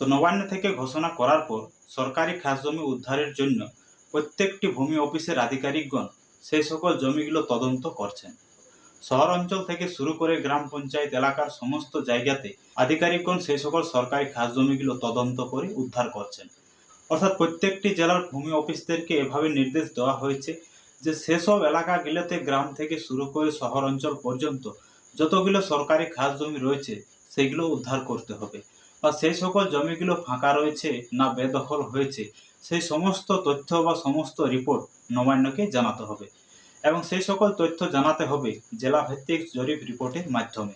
তো নবান্ন থেকে ঘোষণা করার পর সরকারি খাস জমি উদ্ধারের জন্য প্রত্যেকটি ভূমি অফিসের আধিকারিকগণ সেই সকল জমিগুলো তদন্ত করছেন। শহর অঞ্চল থেকে শুরু করে গ্রাম পঞ্চায়েত এলাকার সমস্ত জায়গাতে আধিকারিকগণ সেই সকল সরকারি খাস জমিগুলো তদন্ত করে উদ্ধার করছেন। অর্থাৎ প্রত্যেকটি জেলার ভূমি অফিসদেরকে এভাবে নির্দেশ দেওয়া হয়েছে যে সেসব এলাকাগুলোতে গ্রাম থেকে শুরু করে শহর অঞ্চল পর্যন্ত যতগুলো সরকারি খাস জমি রয়েছে সেগুলো উদ্ধার করতে হবে। বা সেই সকল জমিগুলো ফাঁকা রয়েছে না বেদখল হয়েছে, সেই সমস্ত তথ্য বা সমস্ত রিপোর্ট নবান্নকে জানাতে হবে এবং সেই সকল তথ্য জানাতে হবে জেলা ভিত্তিক জরিপ রিপোর্টের মাধ্যমে।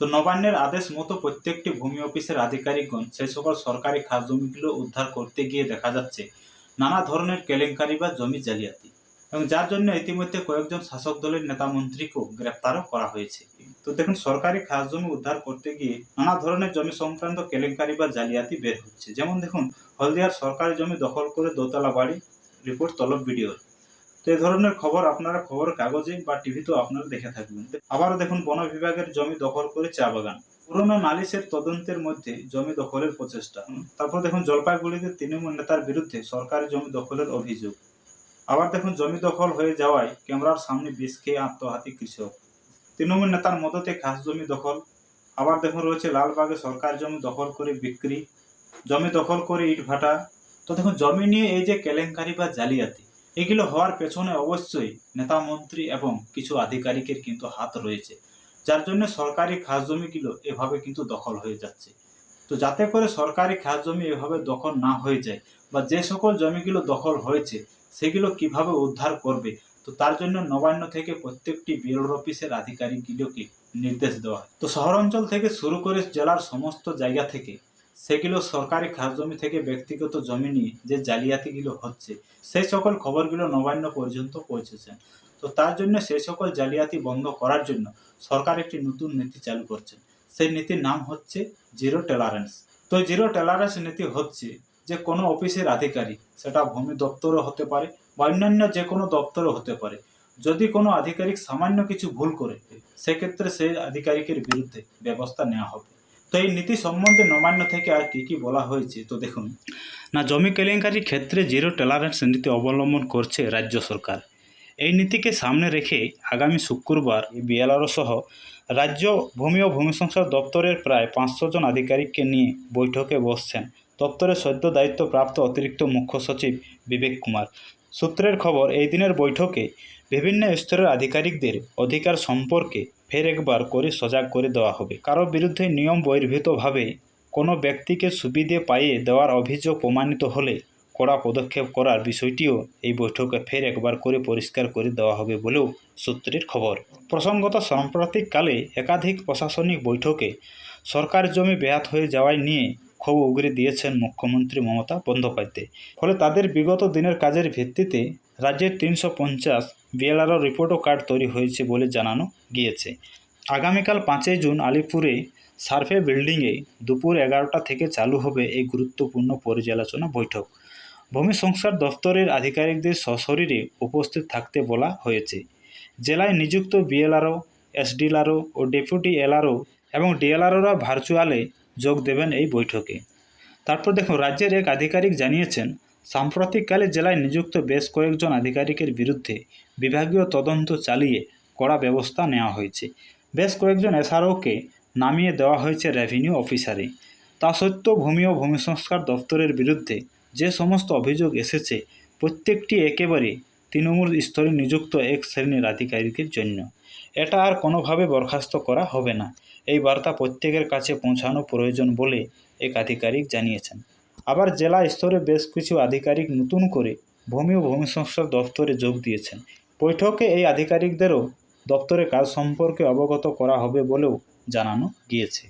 তো নবান্নের আদেশ মতো প্রত্যেকটি ভূমি অফিসের আধিকারিকগণ সেই সকল সরকারি খাস জমিগুলো উদ্ধার করতে গিয়ে দেখা যাচ্ছে নানা ধরনের কেলেঙ্কারি বা জমি জালিয়াতি। এবং যার জন্য ইতিমধ্যে কয়েকজন শাসক দলের নেতা মন্ত্রীকেও গ্রেপ্তারও করা হয়েছে। তো দেখুন, সরকারি খাস জমি উদ্ধার করতে গিয়ে নানা ধরনের জমি সংক্রান্ত কেলেঙ্কারি বা জালিয়াতি বের হচ্ছে। যেমন দেখুন, হলদিয়ার সরকারি জমি দখল করে দোতলা বাড়ি রিপোর্ট তলব ভিডিও তো এই ধরনের খবর আপনারা খবর কাগজে বা টিভিতেও আপনারা দেখে থাকবেন। আবারও দেখুন, বন বিভাগের জমি দখল করে চা বাগান। পুরনো নালিশের তদন্তের মধ্যে জমি দখলের প্রচেষ্টা। তারপর দেখুন, জলপাইগুড়িতে তৃণমূল নেতার বিরুদ্ধে সরকারি জমি দখলের অভিযোগ। আবার দেখুন, জমি দখল হয়ে যাওয়ায় ক্যামেরার সামনে বিষ খেয়ে আত্মহাতি কৃষক। তৃণমূল নেতার মদতে খাস জমি দখল। আবার দেখুন, রয়েছে লালবাগে সরকার জমি দখল করে বিক্রি, জমি দখল করে ইট ভাটা। তো দেখুন, জমি নিয়ে এই যে কেলেঙ্কারি বা জালিয়াতি, এগুলো হওয়ার পেছনে অবশ্যই নেতা মন্ত্রী এবং কিছু আধিকারিকের কিন্তু হাত রয়েছে। যার জন্য সরকারি খাস জমিগুলো এভাবে কিন্তু দখল হয়ে যাচ্ছে। তো যাতে করে সরকারি খাস জমি এভাবে দখল না হয়ে যায় বা যে সকল জমিগুলো দখল হয়েছে সেগুলো কীভাবে উদ্ধার করবে? তো তার জন্য নবান্ন থেকে প্রত্যেকটি বিএলওর অফিসের আধিকারিকগুলোকে নির্দেশ দেওয়া হয়। তো শহর অঞ্চল থেকে শুরু করে জেলার সমস্ত জায়গা থেকে সেগুলো সরকারি খাস জমি থেকে ব্যক্তিগত জমি নিয়ে যে জালিয়াতিগুলো হচ্ছে, সেই সকল খবরগুলো নবান্ন পর্যন্ত পৌঁছেছেন। তো তার জন্য সেই সকল জালিয়াতি বন্ধ করার জন্য সরকার একটি নতুন নীতি চালু করছেন। সেই নীতির নাম হচ্ছে জিরো টলারেন্স। তো জিরো টলারেন্স নীতি হচ্ছে যে কোনো অফিসের আধিকারিক, সেটা ভূমি দপ্তরও হতে পারে বা অন্যান্য যে কোনো দপ্তরও হতে পারে। যদি কোনো আধিকারিক সামান্য কিছু ভুল করে, সেক্ষেত্রে সেই আধিকারিকের বিরুদ্ধে ব্যবস্থা নেওয়া হবে। তো এই নীতি সম্বন্ধে নবান্ন থেকে আর কী কী বলা হয়েছে, তো দেখুন। না, জমি কেলেঙ্কারির ক্ষেত্রে জিরো টলারেন্স নীতি অবলম্বন করছে রাজ্য সরকার। এই নীতিকে সামনে রেখে আগামী শুক্রবার বিএলআরও সহ রাজ্য ভূমি ও ভূমি সংস্কার দপ্তরের প্রায় পাঁচশো জন আধিকারিককে নিয়ে বৈঠকে বসছেন দপ্তরের সদ্য দায়িত্বপ্রাপ্ত অতিরিক্ত মুখ্য সচিব বিবেক কুমার। সূত্রের খবর, এই দিনের বৈঠকে বিভিন্ন স্তরের আধিকারিকদের অধিকার সম্পর্কে ফের একবার করে সজাগ করে দেওয়া হবে। কারও বিরুদ্ধে নিয়ম বহির্ভূতভাবে কোনো ব্যক্তিকে সুবিধে পাইয়ে দেওয়ার অভিযোগ প্রমাণিত হলে কড়া পদক্ষেপ করার বিষয়টিও এই বৈঠকে ফের একবার করে পরিষ্কার করে দেওয়া হবে বলেও সূত্রের খবর। প্রসঙ্গত, সাম্প্রতিককালে একাধিক প্রশাসনিক বৈঠকে সরকার জমি বেহাত হয়ে যাওয়ায় নিয়ে ক্ষোভ উগরে দিয়েছেন মুখ্যমন্ত্রী মমতা বন্দ্যোপাধ্যায়। ফলে তাদের বিগত দিনের কাজের ভিত্তিতে রাজ্যের তিনশো পঞ্চাশ বিএলআরও রিপোর্ট ও কার্ড তৈরি হয়েছে বলে জানানো গিয়েছে। আগামীকাল পাঁচই জুন আলিপুরে সার্ভে বিল্ডিংয়ে দুপুর এগারোটা থেকে চালু হবে এই গুরুত্বপূর্ণ পর্যালোচনা বৈঠক। ভূমি সংস্কার দফতরের আধিকারিকদের সশরীরে উপস্থিত থাকতে বলা হয়েছে। জেলায় নিযুক্ত বিএলআরও, এসডিএলআরও ও ডেপুটি এলআরও এবং ডিএলআরওরা ভার্চুয়ালে যোগ দেবেন এই বৈঠকে। তারপর দেখুন, রাজ্যের এক আধিকারিক জানিয়েছেন, সাম্প্রতিককালে জেলায় নিযুক্ত বেশ কয়েকজন আধিকারিকের বিরুদ্ধে বিভাগীয় তদন্ত চালিয়ে কড়া ব্যবস্থা নেওয়া হয়েছে। বেশ কয়েকজন এসআরওকে নামিয়ে দেওয়া হয়েছে রেভিনিউ অফিসারে। তা সত্ত্বেও ভূমি ও ভূমি সংস্কার দপ্তরের বিরুদ্ধে যে সমস্ত অভিযোগ এসেছে, প্রত্যেকটি একেবারে তৃণমূল স্তরে নিযুক্ত এক শ্রেণির আধিকারিকের জন্য। এটা আর কোনোভাবে বরখাস্ত করা হবে না। এই বার্তা প্রত্যেকের কাছে পৌঁছানো প্রয়োজন বলে এক আধিকারিক জানিয়েছেন। আবার জেলা স্তরে বেশ কিছু আধিকারিক নতুন করে ভূমি ও ভূমি সংস্কার দপ্তরে যোগ দিয়েছেন। বৈঠকে এই আধিকারিকদেরও দপ্তরে কাজ সম্পর্কে অবগত করা হবে বলেও জানানো গিয়েছে।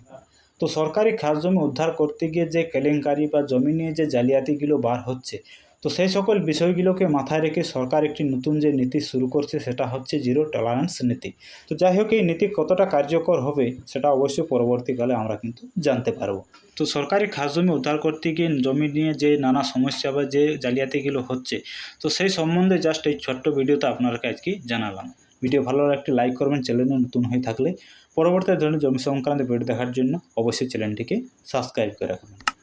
তো সরকারি খাস জমি উদ্ধার করতে গিয়ে যে কেলেঙ্কারি বা জমি নিয়ে যে জালিয়াতিগুলো বার হচ্ছে তো সেই সকল বিষয়গুলোকে মাথায় রেখে সরকার একটি নতুন যে নীতি শুরু করছে, সেটা হচ্ছে জিরো টলারেন্স নীতি। তো যাই হোক, এই নীতি কতটা কার্যকর হবে, সেটা অবশ্যই পরবর্তীকালে আমরা কিন্তু জানতে পারব। তো সরকারি খাস জমি উদ্ধার করতে গিয়ে জমি নিয়ে যে নানা সমস্যা বা যে জালিয়াতিগুলো হচ্ছে, তো সেই সম্বন্ধে জাস্ট এই ছোট্ট ভিডিওতে আপনাদেরকে আজকে জানালাম। ভিডিও ভালো লাগলে একটি লাইক করবেন চ্যানেলে নতুন হয়ে থাকলে পরবর্তী ধরনের জমি সংক্রান্ত ভিডিও দেখার জন্য অবশ্যই চ্যানেলটিকে সাবস্ক্রাইব করে রাখবেন।